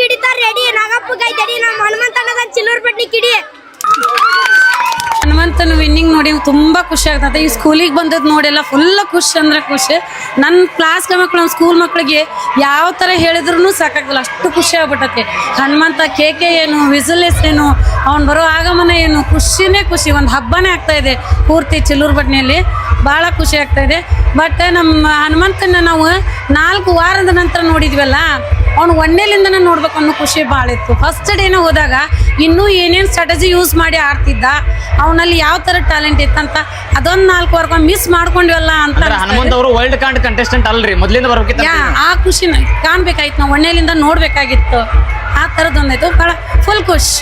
ಹಿಡಿತಾರ. ರೆಡಿ ನಾಗಪ್ಪ ಕೈತಡಿ ನಮ್ಮ ಹನುಮಂತನದ ಚಿಲ್ಲೂರ್ ಪಟ್ಟಿ ಕಿಡಿ. ಹನುಮಂತನ ವಿನ್ನಿಂಗ್ ನೋಡಿ ತುಂಬಾ ಖುಷಿ ಆಗ್ತದೆ. ಈ ಸ್ಕೂಲಿಗೆ ಬಂದದ್ದು ಎಲ್ಲ ಫುಲ್ ಖುಷಿ ಅಂದ್ರೆ ಖುಷಿ. ನನ್ನ ಕ್ಲಾಸ್ ಮಕ್ಕಳು ನಮ್ಮ ಸ್ಕೂಲ್ ಮಕ್ಕಳಿಗೆ ಯಾವ ಥರ ಹೇಳಿದ್ರು ಸಾಕಾಗಲ್ಲ ಅಷ್ಟು ಖುಷಿ ಆಗ್ಬಿಟ್ಟತೆ. ಹನುಮಂತ ಕೇಕೆ ಏನು ವಿಸಲೇಸ್ ಏನು, ಅವ್ನು ಬರೋ ಆಗಮನ ಏನು, ಖುಷಿನೇ ಖುಷಿ. ಒಂದು ಹಬ್ಬನೇ ಆಗ್ತಾ ಇದೆ ಪೂರ್ತಿ ಚಿಲ್ಲೂರು ಬಟ್ನಿಯಲ್ಲಿ ಭಾಳ ಖುಷಿ ಆಗ್ತಾ ಇದೆ. ಬಟ್ ನಮ್ಮ ಹನುಮಂತನ ನಾವು ನಾಲ್ಕು ವಾರದ ನಂತರ ನೋಡಿದ್ವಲ್ಲ ಅವ್ನು ಒಂದೇಲಿಂದನೇ ನೋಡ್ಬೇಕು ಅನ್ನೋ ಖುಷಿ ಭಾಳ ಇತ್ತು. ಫಸ್ಟ್ ಡೇನ ಹೋದಾಗ ಇನ್ನೂ ಏನೇನು ಸ್ಟ್ರಾಟಜಿ ಯೂಸ್ ಮಾಡಿ ಆಡ್ತಿದ್ದ ಅವನಲ್ಲಿ ಯಾವ ಥರ ಟ್ಯಾಲೆಂಟ್ ಇತ್ತಂತ ಅದೊಂದು ನಾಲ್ಕು ವರ್ಗ ಮಿಸ್ ಮಾಡ್ಕೊಂಡ್ವಲ್ಲ ಅಂತ ಹನುಮಂತ್ ಅವರು ವರ್ಲ್ಡ್ ಕಾಂಡ್ ಕಂಟೆಸ್ಟೆಂಟ್ ಅಲ್ರಿ ಮೊದಲಿಂದ ಬರ್ಬೇಕಿತ್ತ ಯಾ ಆ ಖುಷಿನ ಕಾಣ್ಬೇಕಾಯ್ತು. ನಾವು ಒಣ್ಣೆಲಿಂದ ನೋಡ್ಬೇಕಾಗಿತ್ತು. ಆ ಥರದ್ದೊಂದಾಯ್ತು ಭಾಳ ಫುಲ್ ಖುಷ್.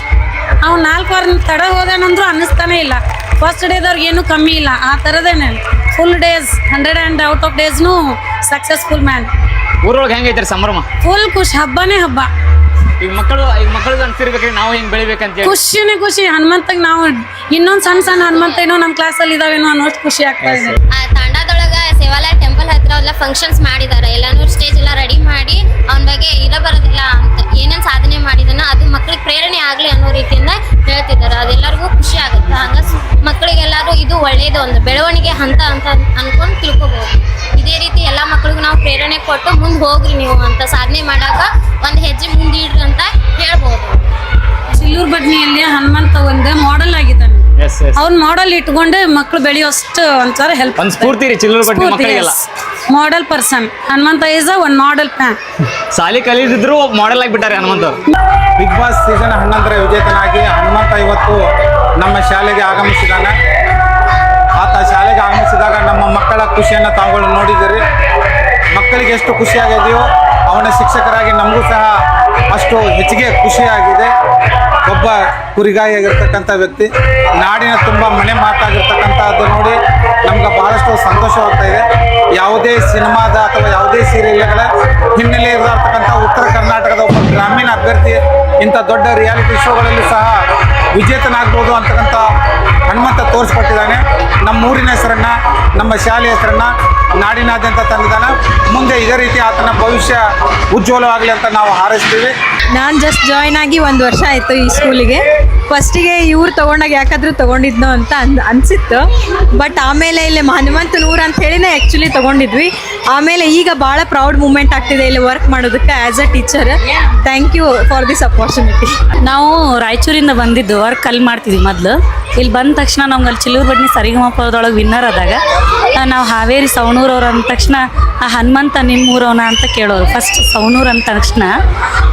ಅವ್ನು ನಾಲ್ಕು ವಾರ ತಡ ಹೋದಾನಂದ್ರೂ ಅನ್ನಿಸ್ತಾನೆ ಇಲ್ಲ. ಫಸ್ಟ್ ಡೇದವ್ರಿಗೆ ಏನು ಕಮ್ಮಿ ಇಲ್ಲ. ಆ ಥರದೇನೆ full days hundred and out of ಡೇಸ್ನೂ successful man ಊರೊಳಗೆ ಹೆಂಗೈತ್ರಿ ಸಂಭ್ರಮ? ಫುಲ್ ಖುಷಿ ಹಬ್ಬನೇ ಹಬ್ಬ. ಈಗ ಮಕ್ಕಳು ಈಗ ಮಕ್ಕಳು ಅನ್ಸಿರ್ಬೇಕ್ರಿ ನಾವು ಹಿಂಗ್ ಬೆಳಿಬೇಕಂತ ಹೇಳಿ. ಖುಷಿನೇ ಖುಷಿ ಹನುಮಂತಗ್ ನಾವು ಇನ್ನೊಂದು ಸಣ್ಣ ಸಣ್ಣ ಹನುಮಂತ ಏನೋ ನಮ್ಮ ಕ್ಲಾಸಲ್ಲಿ ಇದಾವೇನೋ ಅನ್ನೋಷ್ಟು ಖುಷಿ ಆಗ್ತಾ ಇದೆ. ಎಲ್ಲ ಫಂಕ್ಷನ್ಸ್ ಮಾಡಿದ್ದಾರೆ ಎಲ್ಲಾನು ಸ್ಟೇಜ್ ಎಲ್ಲ ರೆಡಿ ಮಾಡಿ ಅವನ ಬಗ್ಗೆ ಇರ ಬರೋದಿಲ್ಲ ಅಂತ ಏನೇನ್ ಸಾಧನೆ ಮಾಡಿದನ ಅದು ಮಕ್ಳಿಗೆ ಪ್ರೇರಣೆ ಆಗ್ಲಿ ಅನ್ನೋ ರೀತಿಯಿಂದ ಹೇಳ್ತಿದ್ದಾರೆ ಅದೆಲ್ಲರಿಗೂ ಖುಷಿ ಆಗುತ್ತೆ. ಹಂಗ ಮಕ್ಕಳಿಗೆಲ್ಲರೂ ಇದು ಒಳ್ಳೇದು ಒಂದು ಬೆಳವಣಿಗೆ ಹಂತ ಅಂತ ಅನ್ಕೊಂಡು ತಿಳ್ಕೊಬಹುದು ಇದೇ ರೀತಿ ಎಲ್ಲ ಮಕ್ಕಳಿಗೂ ನಾವು ಪ್ರೇರಣೆ ಕೊಟ್ಟು ಮುಂದೆ ಹೋಗ್ರಿ ನೀವು ಅಂತ ಸಾಧನೆ ಮಾಡಾಕ ಒಂದು ಹೆಜ್ಜೆ ಮುಂದಿಡ್ರಿ ಅಂತ ಹೇಳ್ಬೋದು. ಚಿಲ್ಲೂರು ಬಡ್ನಿಯಲ್ಲಿ ಹನುಮಂತ ಒಂದು ಮಾಡೆಲ್ ಆಗಿದ್ದಾನೆ. ಎಸ್ ಎಸ್ ಅವ್ನ ಮಾಡೆಲ್ ಇಟ್ಕೊಂಡು ಮಕ್ಕಳು ಬೆಳೆಯೋಷ್ಟು ಒಂಥರ ಹೆಲ್ಪ್ ಒಂದ್ ಸ್ಫೂರ್ತಿ ರೀ ಚಿಲ್ಲೂರು ಮಕ್ಕಳಿಗೆಲ್ಲ model person Hanumanta is a one model PAN ಸಾಲಿ ಕಲಿದಿದ್ರು ಮಾಡೆಲ್ ಆಗಿಬಿಟ್ಟಾರೆ ಹನುಮಂತ ಬಿಗ್ ಬಾಸ್ ಸೀಸನ್ ಹನ್ನೊಂದರ ವಿಜೇತನಾಗಿ ಹನುಮಂತ ಇವತ್ತು ನಮ್ಮ ಶಾಲೆಗೆ ಆಗಮಿಸಿದಾನೆ ಆತ ಶಾಲೆಗೆ ಆಗಮಿಸಿದಾಗ ನಮ್ಮ ಮಕ್ಕಳ ಖುಷಿಯನ್ನು ತಾವುಗಳು ನೋಡಿದ್ದೀರಿ. ಮಕ್ಕಳಿಗೆ ಎಷ್ಟು ಖುಷಿಯಾಗಿದೆಯೋ ಅವನ ಶಿಕ್ಷಕರಾಗಿ ನಮಗೂ ಸಹ ಅಷ್ಟು ಹೆಚ್ಚಿಗೆ ಖುಷಿಯಾಗಿದೆ. ಒಬ್ಬ ಕುರಿಗಾಯಿಯಾಗಿರ್ತಕ್ಕಂಥ ವ್ಯಕ್ತಿ. ನಾಡಿನ ತುಂಬ ಮನೆ ಮಾತಾಗಿರ್ತಕ್ಕಂಥದ್ದು ನೋಡಿ ನಮ್ಗೆ ಬಹಳಷ್ಟು ಸಂತೋಷವಾಗ್ತಾ ಇದೆ. ಯಾವುದೇ ಸಿನಿಮಾದ ಅಥವಾ ಯಾವುದೇ ಸೀರಿಯಲ್ಗಳ ಹಿನ್ನೆಲೆ ಇರತಕ್ಕಂಥ ಉತ್ತರ ಕರ್ನಾಟಕದ ಒಬ್ಬ ಗ್ರಾಮೀಣ ಅಭ್ಯರ್ಥಿ, ಇಂಥ ದೊಡ್ಡ ರಿಯಾಲಿಟಿ ಶೋಗಳಲ್ಲಿ ಸಹ ವಿಜೇತನಾಗ್ಬೋದು ಅಂತಕ್ಕಂಥ ಹನುಮಂತ ತೋರಿಸ್ಕೊಟ್ಟಿದ್ದಾನೆ. ನಮ್ಮ ಊರಿನ ಹೆಸರನ್ನು, ನಮ್ಮ ಶಾಲೆಯ ಹೆಸರನ್ನ ನಾಡಿನಾದ್ಯಂತ ತಂದಿದ್ದಾನೆ ಮುಂದೆ ಇದೇ ರೀತಿ ಆತನ ಭವಿಷ್ಯ ಉಜ್ವಲವಾಗಲಿ ಅಂತ ನಾವು ಹಾರೈಸ್ತೀವಿ. ನಾನು ಜಸ್ಟ್ ಜಾಯ್ನ್ ಆಗಿ ಒಂದು ವರ್ಷ ಆಯಿತು ಈ ಸ್ಕೂಲಿಗೆ ಫಸ್ಟಿಗೆ ಇವ್ರು ತೊಗೊಂಡಾಗ ಯಾಕಾದರೂ ತೊಗೊಂಡಿದ್ನೋ ಅಂತ ಅನ್ ಅನಿಸಿತ್ತು. ಬಟ್ ಆಮೇಲೆ ಇಲ್ಲಿ ಹನುಮಂತ ನೂರು ಅಂತ ಹೇಳಿನೇ ಆ್ಯಕ್ಚುಲಿ ತೊಗೊಂಡಿದ್ವಿ. ಆಮೇಲೆ ಈಗ ಭಾಳ ಪ್ರೌಡ್ ಮೂಮೆಂಟ್ ಆಗ್ತಿದೆ ಇಲ್ಲಿ ವರ್ಕ್ ಮಾಡೋದಕ್ಕೆ as a teacher thank you for this opportunity ನಾವು ರಾಯಚೂರಿಂದ ಬಂದಿದ್ದು ವರ್ಕ್ ಅಲ್ಲಿ ಮಾಡ್ತಿದ್ವಿ ಮೊದಲು. ಇಲ್ಲಿ ಬಂದ ತಕ್ಷಣ ನಮ್ಗೆ ಅಲ್ಲಿ ಚಿಲ್ಲೂರು ಬಡ್ನಿ ಸರಿಗಮಪದೊಳಗೆ ವಿನ್ನರ್ ಆದಾಗ ನಾವು ಹಾವೇರಿ ಸವಣೂರವ್ರು ಅಂದ ತಕ್ಷಣ ಆ ಹನುಮಂತ ನಿಮ್ಮ ಊರವನ ಅಂತ ಕೇಳೋರು. ಫಸ್ಟ್ ಸವಣೂರು ಅಂದ ತಕ್ಷಣ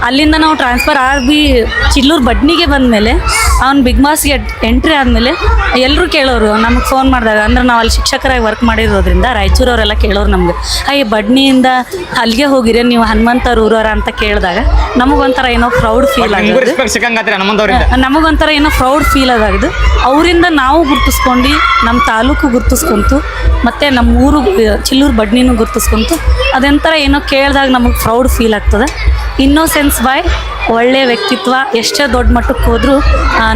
ಅಲ್ಲಿಂದ ನಾವು ಟ್ರಾನ್ಸ್ಫರ್ ಆಗಿ ಚಿಲ್ಲೂರು ಬಡ್ನಿಗೆ ಬಂದಮೇಲೆ ಅವ್ನು ಬಿಗ್ ಬಾಸ್ಗೆ ಎಂಟ್ರಿ ಆದಮೇಲೆ ಎಲ್ಲರೂ ಕೇಳೋರು. ನಮಗೆ ಫೋನ್ ಮಾಡಿದಾಗ ಅಂದ್ರೆ ನಾವು ಅಲ್ಲಿ ಶಿಕ್ಷಕರಾಗಿ ವರ್ಕ್ ಮಾಡಿರೋದ್ರಿಂದ ರಾಯಚೂರವರೆಲ್ಲ ಕೇಳೋರು ನಮಗೆ. ಅಯ್ಯ ಬಡ್ನಿಯಿಂದ ಅಲ್ಲಿಗೆ ಹೋಗಿರಿ ನೀವು ಹನುಮಂತ ಊರವರ ಅಂತ ಕೇಳಿದಾಗ ನಮಗೊಂಥರ ಏನೋ ಪ್ರೌಡ್ ಫೀಲ್ ಆಗೋದು. ನಮಗೊಂಥರ ಏನೋ ಪ್ರೌಡ್ ಫೀಲ್ ಆದಾಗದು ಅವರಿಂದ ನಾವು ಗುರ್ತಿಸ್ಕೊಂಡು ನಮ್ಮ ತಾಲೂಕು ಗುರ್ತಿಸ್ಕೊಂತು ಮತ್ತು ನಮ್ಮ ಊರು ಚಿಲ್ಲೂರು ಬಡ್ನಿನೂ ಗುರ್ತಿಸ್ಕೊಂತು. ಅದೊಂಥರ ಏನೋ ಕೇಳಿದಾಗ ನಮಗೆ ಪ್ರೌಡ್ ಫೀಲ್ ಆಗ್ತದೆ. ಇನ್ನೋಸೆನ್ಸ್ ಬಾಯ್ ಒಳ್ಳೆಯ ವ್ಯಕ್ತಿತ್ವ, ಎಷ್ಟೇ ದೊಡ್ಡ ಮಟ್ಟಕ್ಕೆ ಹೋದರೂ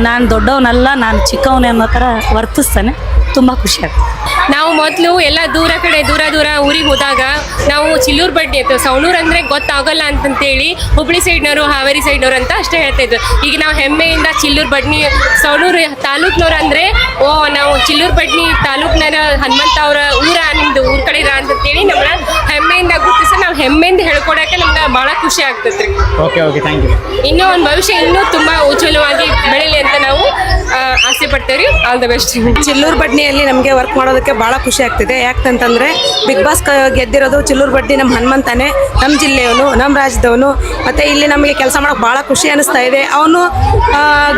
ನಾನು ದೊಡ್ಡವನಲ್ಲ, ನಾನು ಚಿಕ್ಕವನೇ ಅನ್ನೋ ಥರ ವರ್ತಿಸ್ತಾನೆ. ತುಂಬ ಖುಷಿ ಆಗ್ತದೆ. ನಾವು ಮೊದಲು ಎಲ್ಲ ದೂರ ಕಡೆ, ದೂರ ದೂರ ಊರಿಗೆ ಹೋದಾಗ ನಾವು ಚಿಲ್ಲೂರು ಬಡ್ಡಿ ಇರ್ತೇವೆ ಸವಣೂರು ಅಂದರೆ ಗೊತ್ತಾಗಲ್ಲ ಅಂತಂತೇಳಿ ಹುಬ್ಳಿ ಸೈಡ್ನವರು, ಹಾವೇರಿ ಸೈಡ್ನವರು ಅಂತ ಅಷ್ಟೇ ಹೇಳ್ತಾ ಈಗ ನಾವು ಹೆಮ್ಮೆಯಿಂದ ಚಿಲ್ಲೂರು ಬಡ್ನಿ ಸವಣೂರು ತಾಲೂಕ್ನವ್ರು ಅಂದರೆ, ಓ, ನಾವು ಚಿಲ್ಲೂರು ಬಡ್ನಿ ತಾಲೂಕ್ನರ ಹನುಮಂತ ಅವರ ಊರ ನಿಮ್ದು ಊರ ಕಡೆ ಅಂತ ಹೇಳಿ ನಮ್ಮನ್ನ ಹೆಮ್ಮೆಯಿಂದ ಗುರುತಿಸಿ ನಾವು ಹೆಮ್ಮೆಯಿಂದ ಹೇಳ್ಕೊಡಕ್ಕೆ ನಮ್ಗೆ ಭಾಳ ಖುಷಿ ಆಗ್ತೈತ್ರಿ. ಓಕೆ ಓಕೆ ಥ್ಯಾಂಕ್ ಯು ಇನ್ನೂ ಒಂದು ಭವಿಷ್ಯ ಇನ್ನೂ ತುಂಬ ಉಜ್ವಲವಾಗಿ ಬೆಳೀಲಿ ಅಂತ ನಾವು ಆಸೆ ಪಡ್ತೇವೆ ಆಲ್ ದ ಬೆಸ್ಟ್ ಚಿಲ್ಲೂರು ಬಡ್ನಿಯಲ್ಲಿ ನಮಗೆ ವರ್ಕ್ ಮಾಡೋದಕ್ಕೆ ಭಾಳ ಖುಷಿ ಆಗ್ತಿದೆ. ಯಾಕಂತಂದರೆ ಬಿಗ್ ಬಾಸ್ ಕ ಗೆದ್ದಿರೋದು ಚಿಲ್ಲೂರು ಬಡ್ಡಿ ನಮ್ಮ ಹನುಮಂತಾನೆ. ನಮ್ಮ ಜಿಲ್ಲೆಯವನು ನಮ್ಮ ರಾಜ್ಯದವನು. ಮತ್ತು ಇಲ್ಲಿ ನಮಗೆ ಕೆಲಸ ಮಾಡೋಕೆ ಭಾಳ ಖುಷಿ ಅನಿಸ್ತಾ ಇದೆ. ಅವನು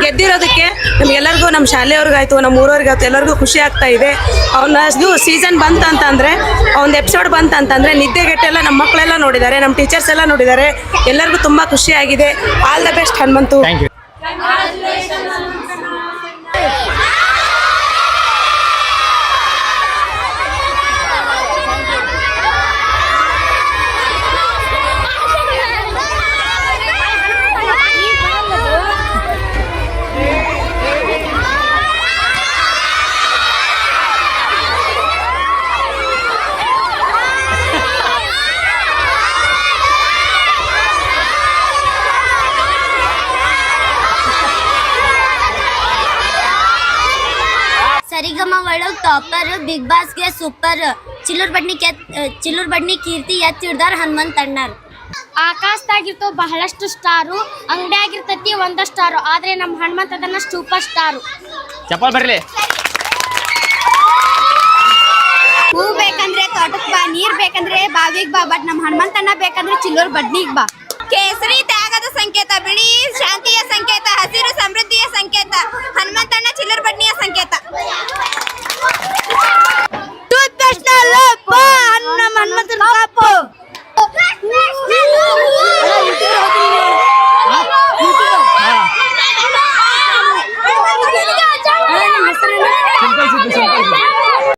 ಗೆದ್ದಿರೋದಕ್ಕೆ ನಮಗೆಲ್ಲರಿಗೂ ನಮ್ಮ ಶಾಲೆಯವ್ರಿಗಾಯ್ತು ನಮ್ಮ ಊರವ್ರಿಗಾಯ್ತು ಎಲ್ಲರಿಗೂ ಖುಷಿ ಆಗ್ತಾ ಇದೆ. ಅವನ ಇದು ಸೀಸನ್ ಬಂತಂತಂದರೆ ಒಂದು ಎಪಿಸೋಡ್ ಬಂತಂತಂದರೆ ನಿದ್ದೆಗೆಟ್ಟೆಲ್ಲ ನಮ್ಮ ಮಕ್ಕಳೆಲ್ಲ ನೋಡಿದ್ದಾರೆ ನಮ್ಮ ಟೀಚರ್ಸ್ ಎಲ್ಲ ನೋಡಿದ್ದಾರೆ. ಎಲ್ಲರಿಗೂ ತುಂಬ ಖುಷಿಯಾಗಿದೆ ಆಲ್ ದ ಬೆಸ್ಟ್ ಹನುಮಂತು. ಒಳಗ್ ಟಾಪರ್ ಬಿಗ್ ಬಾಸ್ಗೆ ಸೂಪರ್. ಚಿಲ್ಲೂರ್ ಬಡ್ನಿ ಕೆತ್ ಚಿಲ್ಲೂರ್ ಬಡ್ನಿ ಕೀರ್ತಿ ಎತ್ತಿ ಹಿಡ್ದಾರ ಹನುಮಂತ್ ಅಣ್ಣಾರ್ ಆಕಾಶದಾಗಿರ್ತೋ ಬಹಳಷ್ಟು ಸ್ಟಾರು ಅಂಗಡಿಯಾಗಿರ್ತತಿ ಒಂದ ಸ್ಟಾರು ಆದ್ರೆ ನಮ್ಮ ಹನುಮಂತ ಅದನ್ನ ಸೂಪರ್ ಸ್ಟಾರು. ಚಪ್ಪಲ್ ಬರ್ಲಿ. ಹೂ ಬೇಕಂದ್ರೆ ತೋಟಕ್ ಬಾ ನೀರ್ ಬೇಕಂದ್ರೆ ಬಾವಿಗ್ ಬಾ ಬಟ್ ನಮ್ ಹನುಮಂತಣ್ಣ ಬೇಕಂದ್ರೆ ಚಿಲ್ಲೂರ್ ಬಡ್ನಿಗ್ ಬಾ. ಕೇಸರಿ ತ್ಯಾಗದ ಸಂಕೇತ ಬಿಡಿ ಶಾಂತಿಯ